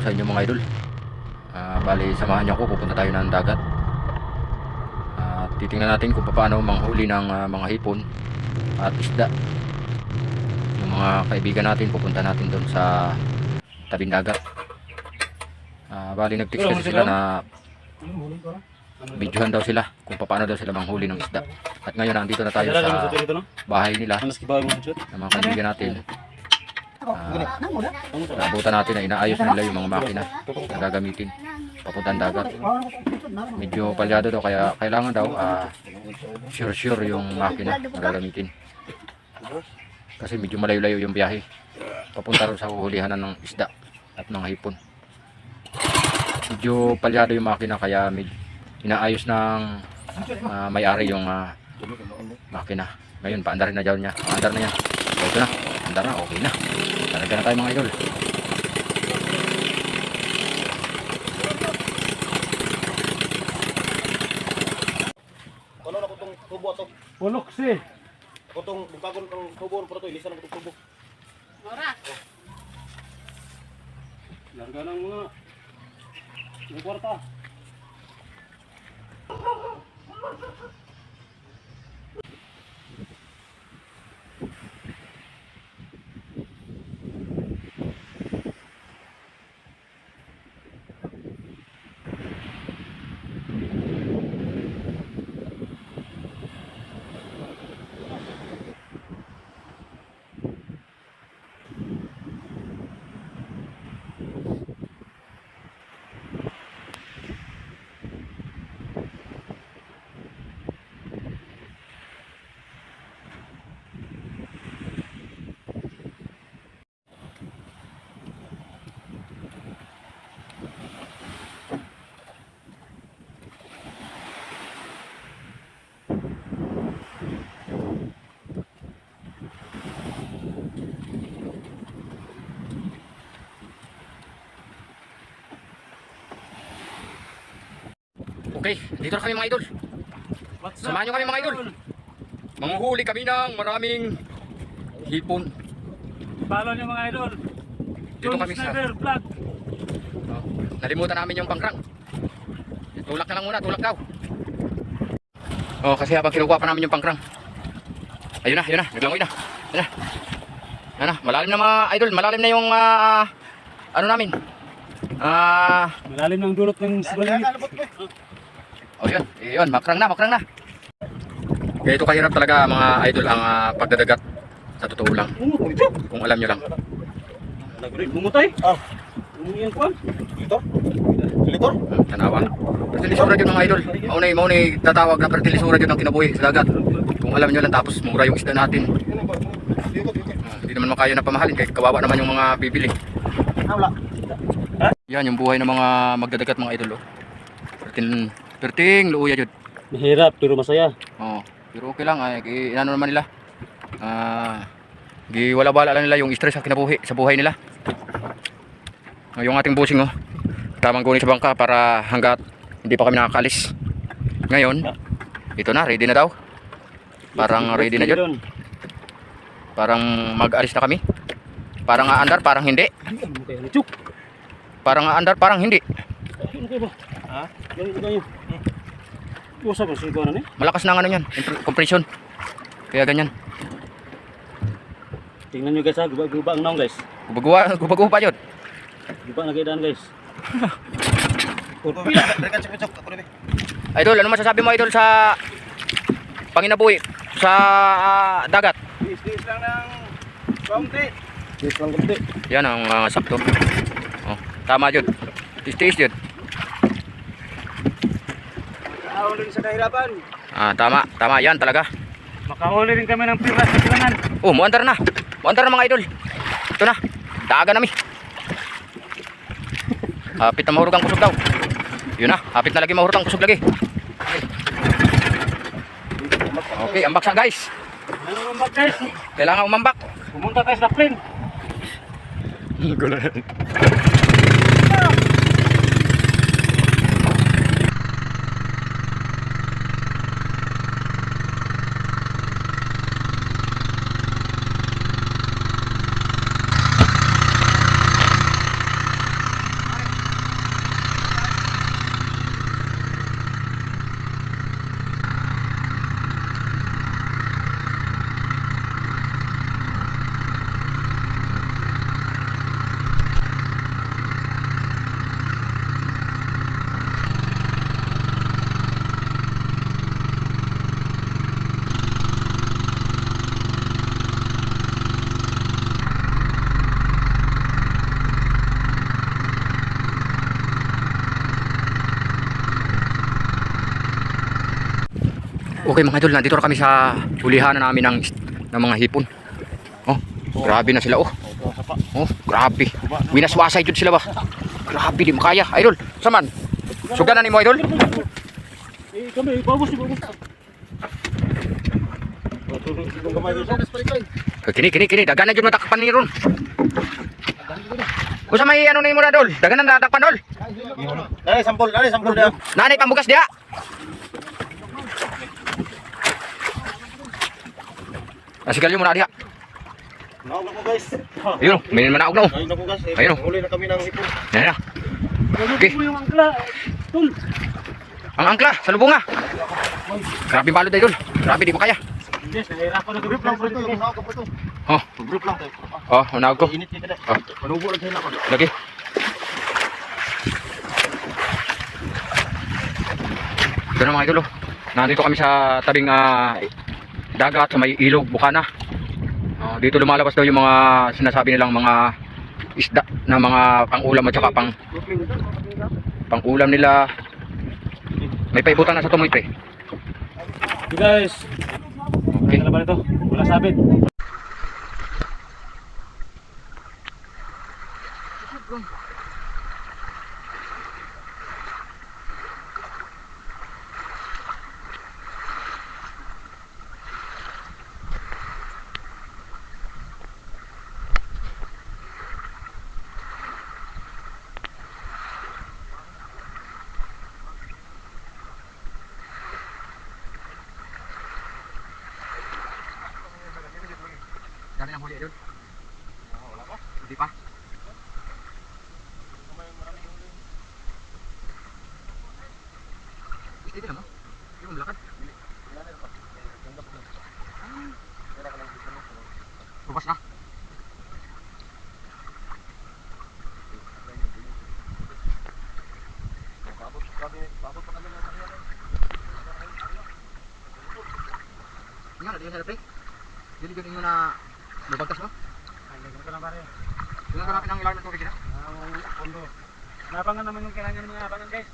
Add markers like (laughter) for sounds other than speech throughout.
Ah, araw sa inyo mga idol. Ah, bali, samahan niyo ako, pupunta tayo ng dagat. Ah, titingnan natin kung paano manghuli ng ah, mga hipon at isda. Yung mga kaibigan natin, pupunta natin doon sa tabing dagat. Ah, bali, nag-text kasi sila na videohan daw sila kung paano daw sila manghuli ng isda. At ngayon, nandito na tayo sa bahay nila ng mga kaibigan natin. Ah, naabutan natin na inaayos nila yung mga makina na gagamitin papuntang dagat. Medyo palyado daw kaya kailangan daw ah, sure sure yung makina na gagamitin. Kasi medyo malayo-layo yung biyahe. Papunta rin sa huhulihanan ng isda at mga hipon. Medyo palyado yung makina kaya med inaayos ng ah, may-ari yung ah, makina. Ngayon, paandar na dyan niya. Paandar na yan. So, ito na. Na. Okay na. Talaga na tayo mga idol. Ano na ko tong tubo ato? Pulok si. Ako tong bungkagon kang tubo pero to ilisan ko tong tubo. Larga ng mga ng kwarta. Okay, dito na kami mga idol. Samahan nyo kami mga idol. Manguhuli kami ng maraming hipon. Follow niyo mga idol. Dito kami sa... Vlog. Oh, nalimutan namin yung pangkrang. Tulak na lang muna, tulak daw. Oh, kasi habang kinukuha pa namin yung pangkrang. Ayun na, ayun na, naglangoy na. Ayun na. Ayun na, malalim na mga idol, malalim na yung ah, ano namin. Ah, Malalim ng dulot ng sibaligit. Oh yun, yun, makrang na, makrang na. Kaya ito kahirap talaga mga idol ang ah, pagdadagat. Sa totoo lang, kung alam nyo lang. Bumutay. Ah, Ano yan kwan? dito. Litor. Tanawa. Pertilisura yun mga idol. Maunay, maunay tatawag na pertilisura yun ang kinabuhi sa dagat. Kung alam nyo lang tapos mura yung isda natin. Ah, Hindi naman makaya na pamahalin kaya kawawa naman yung mga bibili. Ah, wala. Yan yung buhay ng mga magdadagat mga idol. Oh. Perting, perting luuya yun. Mahirap pero masaya. Oh, pero okay lang ay ano naman nila. Ah, gi wala bala lang nila yung stress sa kinabuhi sa buhay nila. Ah, yung ating busing oh. Tamang kunin sa bangka para hanggat hindi pa kami nakakalis. Ngayon, ito na, ready na daw. Parang ready na yun. Parang mag-alis na kami. Parang aandar, parang hindi. Parang aandar, parang hindi. Ha? Ganito kayo. Usa ba sigaw na ni? Malakas na ang ano yan, compression. Kaya ganyan. Tingnan niyo guys ha, guba-guba ang naong guys. Gubaguwa pa yun. Guba na kayo guys. (laughs) Pila. Rekan sa pitsok. Ako rin. Idol, ano masasabi mo idol sa panginabuhi sa ah, dagat? Dis-dis lang ng kaunti. Yes lang kunti. Yan ang ah, sakto. Oh, tama yun. Tiis-tiis yun. Din sa kahirapan. Ah, tama, tama yan talaga. Makahuli rin kami ng pira sa silangan. Oh, muandar na. Muandar na mga idol. Ito na. Daga nami. Hapit na mahurog ang kusog daw. Yun na, hapit na lagi mahurog ang kusog lagi. Okay, ambak sa guys. Ano mambak guys? Kailangan umambak. Pumunta tayo sa plane. (laughs) Okay mga idol, nandito na kami sa hulihan na namin ng, ng mga hipon. Oh, grabe na sila oh. Oh, grabe. Winaswasay jud sila ba? Grabe di makaya. Idol, saman. Sugan na ni mo idol. Eh, kami, kamay dito. Kini kini kini daghan na jud matakpan ni ron. Usa may ano ni mo na dol? Daghan na natakpan dol. Dali, sampol, dali, sampol dia. Nanay pambugas dia. Asigal mo na diha. Naog na ko guys. Ayun, may manaog na oh. Ayun na ko guys. Ayun. Huli na kami ng hipon. Yan na. Okay. Ano yung angkla? Tol. Ang angkla sa lubunga. Grabe balod idol. Grabe di makaya. Yes, nahirapan na Group lang po ito. Naog ka po ito. Oh, Group lang tayo. oh, manaog ko. Init kita. Oh. Manubo lang tayo na ako. Lagi. Na mga idol oh. Nandito kami sa tabing ah, dagat sa may ilog, Bukana. Ah, dito lumalabas daw yung mga sinasabi nilang mga isda na mga pang-ulam at saka pang pang-ulam nila. May paibutan na sa tumoy pre. Hey guys. Okay. Ano ba ito? Wala sabit. Dami ng huli idol. Wala pa? Hindi pa. Dito naman. Yung lakad. Bukas na. Nga, di ka sa pre. Dili ko lubagtas mo. Ganun ka lang pare. Yung karami ng ilalim ng tubig na. Ang pondo. Napangan naman yung kailangan ng mga abangan guys.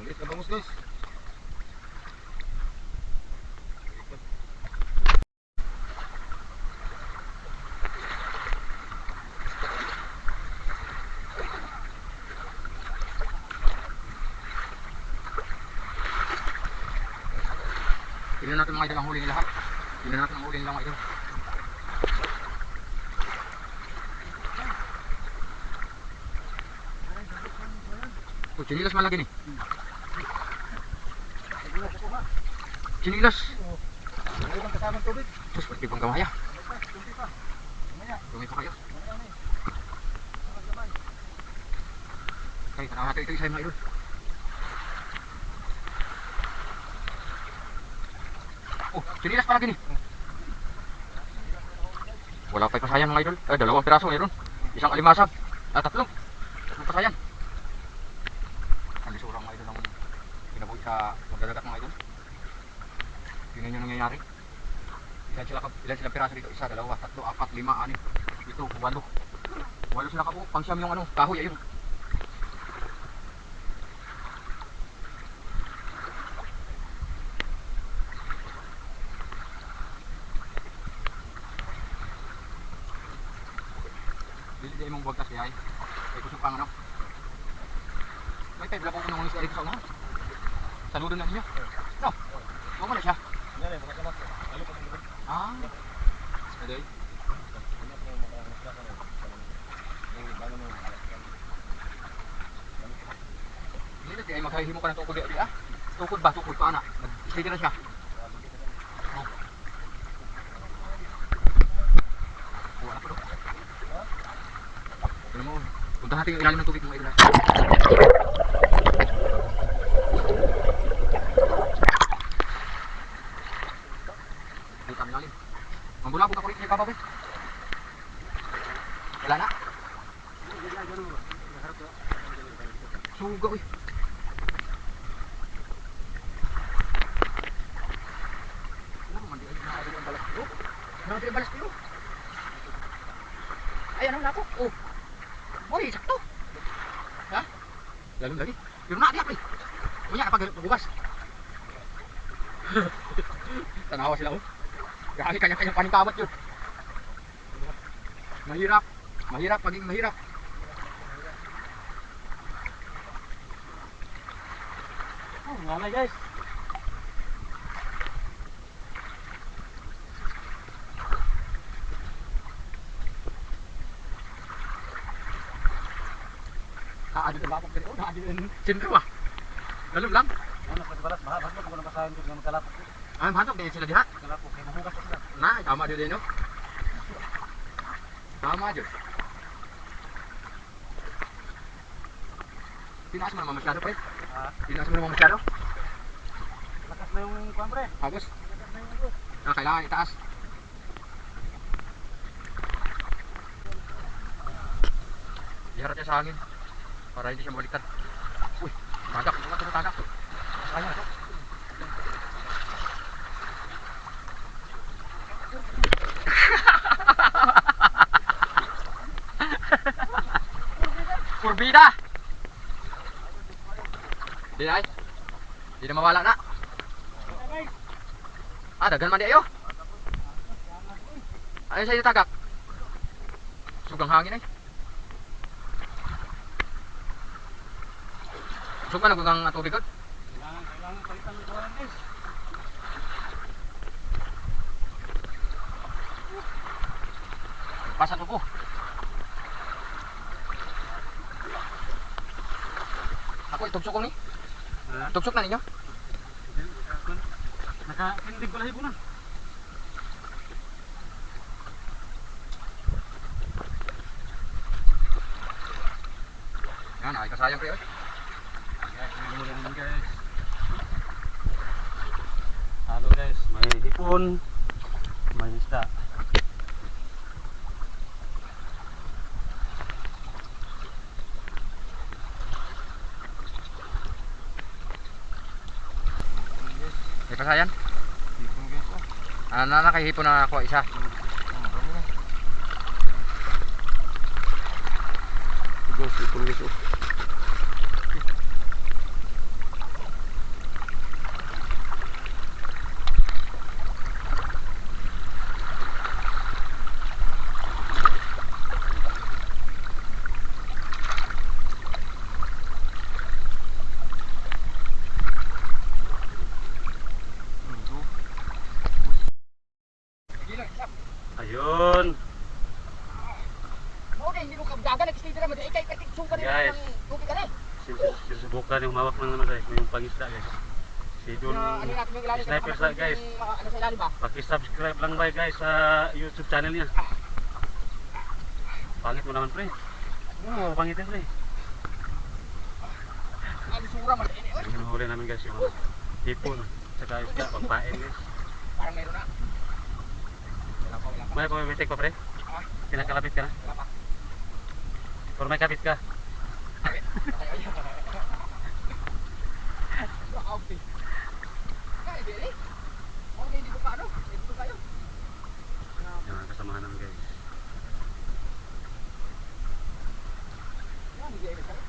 Ulit na bangus guys. Tignan natin mga idol ang huli nila ha. Natin ang huli nila mga idol. Oh, chinilas man lagi ni. Chinilas. Terus pati pang gamaya. Dumi pa kayo. Okay, tanaw natin ito isa mga idol. Oh, chinilas pa lagi ni. Wala pa pasayan mga idol. Eh, dalawang piraso mayroon. Isang alimasag. Ah, tatlong. Tatlong pasayan. Ang lisurang mga idol ng kinabuhi sa magdadagat mga idol. Tingnan nyo nangyayari. Ilan sila, ilan sila piraso dito? Isa, dalawa, tatlo, apat, lima, anim. Ito, walo. Walo sila kabuo. Pang yung ano, kahoy, ayun. Mong bagtas kaya ay. Ay kusog pang ano. May tayo ko nung sa sa una. Saludo na niyo. No. Mo mo na siya. Bukas na. Dali pa. Ah. Aday. Dili di ay maghahimo ka ng tukod di ah. Tukod ba tukod pa ana. Nag-slide na siya. Oh. Wala pa do. Tignan natin yung ilalim ng tubig mga idol. Dito kami lalim. Mambulabog ako rin kay Papa, be. Wala na. Suga, uy. Lalim lagi. Pero na dia pre. Kapag bukas. (laughs) Tanawa sila oh. Grabe kanya-kanya paningkamot yun. Mahirap. Mahirap maging mahirap. Oh, ngalay guys. Naadyo na bakit pero naadyo na sindro ah. Lalim lang. Ano sa balas, mahal ko kung nabasahin ko ng kalapot. Ah, mantok din sila diha. Kalapot kay mahugas sila. Na, tama din no. Tama din. Tinaas mo naman masyado, pre. Ha? Tinaas mo naman masyado. Lakas na yung kwan pre. Agos. Lakas na yung ito. Ah, kailangan itaas. Iharap niya sa hangin. Para hindi siya mabaliktad. Uy, tagak. Mga Sayang ito. Purbida! Di na ay. Di na mawala na. Ah, dagan man di ayo. Ano sa'yo tagak? Sugang hangin ay. Sugang na gugang tubig god. Kailangan, kailangan palitan ng guys. Pasat ko. Ako itugsok ko ni. Ha? Tugsok na ninyo. Naka-tindig ko lahi po na. Yan, ay kasayang kayo. Guys, may muli naman guys. Halo guys, may hipon, may isda. Ay kasayan. Hipon guys, oh. Ah, na nakahipon na ako isa. Hipon guys, oh. Ayun. Mo din hindi mo kabdagan nag-stay dira mo di kay katik sugar Guys. tubig ka Sinusubukan yung mawak ng ano guys, yung pangisda guys. Si Don, ano natin yung ilalim Sniper sa guys. Ano sa ilalim ba? Paki-subscribe lang ba guys sa YouTube channel niya. Pangit mo naman pre. Oo, pangitin pre. Ang sura man. Yung huli namin guys yung ano, hipon. Saka isda, pagpain guys. Parang meron na. May kumibitik pa pre? Pinakalapit ka na? Or may kapit ka? (laughs) Yan ang kasamahan namin guys. Yan, hindi ay kasama.